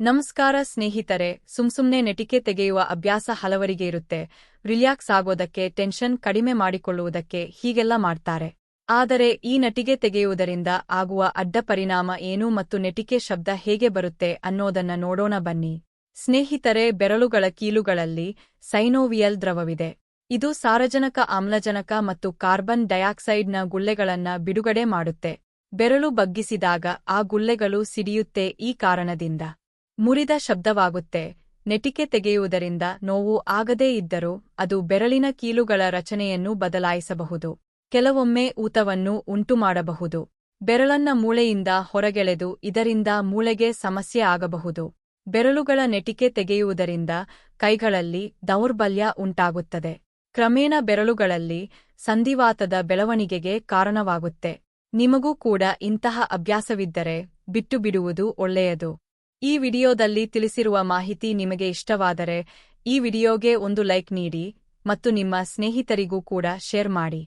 ನಮಸ್ಕಾರ ಸ್ನೇಹಿತರೆ, ಸುಮ್ಸುಮ್ನೆ ನೆಟಿಕೆ ತೆಗೆಯುವ ಅಭ್ಯಾಸ ಹಲವರಿಗೆ ಇರುತ್ತೆ. ರಿಲ್ಯಾಕ್ಸ್ ಆಗೋದಕ್ಕೆ ಟೆನ್ಷನ್ ಕಡಿಮೆ ಮಾಡಿಕೊಳ್ಳುವುದಕ್ಕೆ ಹೀಗೆಲ್ಲ ಮಾಡ್ತಾರೆ. ಆದರೆ ಈ ನಟಿಗೆ ತೆಗೆಯುವುದರಿಂದ ಆಗುವ ಅಡ್ಡ ಪರಿಣಾಮ ಏನು ಮತ್ತು ನೆಟಿಕೆ ಶಬ್ದ ಹೇಗೆ ಬರುತ್ತೆ ಅನ್ನೋದನ್ನ ನೋಡೋಣ ಬನ್ನಿ. ಸ್ನೇಹಿತರೆ, ಬೆರಳುಗಳ ಕೀಲುಗಳಲ್ಲಿ ಸೈನೋವಿಯಲ್ ದ್ರವವಿದೆ. ಇದು ಸಾರಜನಕ, ಆಮ್ಲಜನಕ ಮತ್ತು ಕಾರ್ಬನ್ ಡೈಆಕ್ಸೈಡ್ನ ಗುಳ್ಳೆಗಳನ್ನ ಬಿಡುಗಡೆ ಮಾಡುತ್ತೆ. ಬೆರಳು ಬಗ್ಗಿಸಿದಾಗ ಆ ಗುಳ್ಳೆಗಳು ಸಿಡಿಯುತ್ತೆ ಈ ಕಾರಣದಿಂದ. ಮುರಿದ ಶಬ್ದವಾಗುತ್ತೆ. ನೆಟಿಕೆ ತೆಗೆಯುವುದರಿಂದ ನೋವು ಆಗದೇ ಇದ್ದರೂ ಅದು ಬೆರಳಿನ ಕೀಲುಗಳ ರಚನೆಯನ್ನು ಬದಲಾಯಿಸಬಹುದು. ಕೆಲವೊಮ್ಮೆ ಊತವನ್ನು ಉಂಟುಮಾಡಬಹುದು. ಬೆರಳನ್ನ ಮೂಳೆಯಿಂದ ಹೊರಗೆಳೆದು ಇದರಿಂದ ಮೂಳೆಗೆ ಸಮಸ್ಯೆ ಆಗಬಹುದು. ಬೆರಳುಗಳ ನೆಟಿಕೆ ತೆಗೆಯುವುದರಿಂದ ಕೈಗಳಲ್ಲಿ ದೌರ್ಬಲ್ಯ ಉಂಟಾಗುತ್ತದೆ. ಕ್ರಮೇಣ ಬೆರಳುಗಳಲ್ಲಿ ಸಂಧಿವಾತದ ಬೆಳವಣಿಗೆಗೆ ಕಾರಣವಾಗುತ್ತೆ. ನಿಮಗೂ ಕೂಡ ಇಂತಹ ಅಭ್ಯಾಸವಿದ್ದರೆ ಬಿಟ್ಟುಬಿಡುವುದು ಒಳ್ಳೆಯದು. ಈ ವಿಡಿಯೋದಲ್ಲಿ ತಿಳಿಸಿರುವ ಮಾಹಿತಿ ನಿಮಗೆ ಇಷ್ಟವಾದರೆ ಈ ವಿಡಿಯೋಗೆ ಒಂದು ಲೈಕ್ ನೀಡಿ ಮತ್ತು ನಿಮ್ಮ ಸ್ನೇಹಿತರಿಗೂ ಕೂಡ ಶೇರ್ ಮಾಡಿ.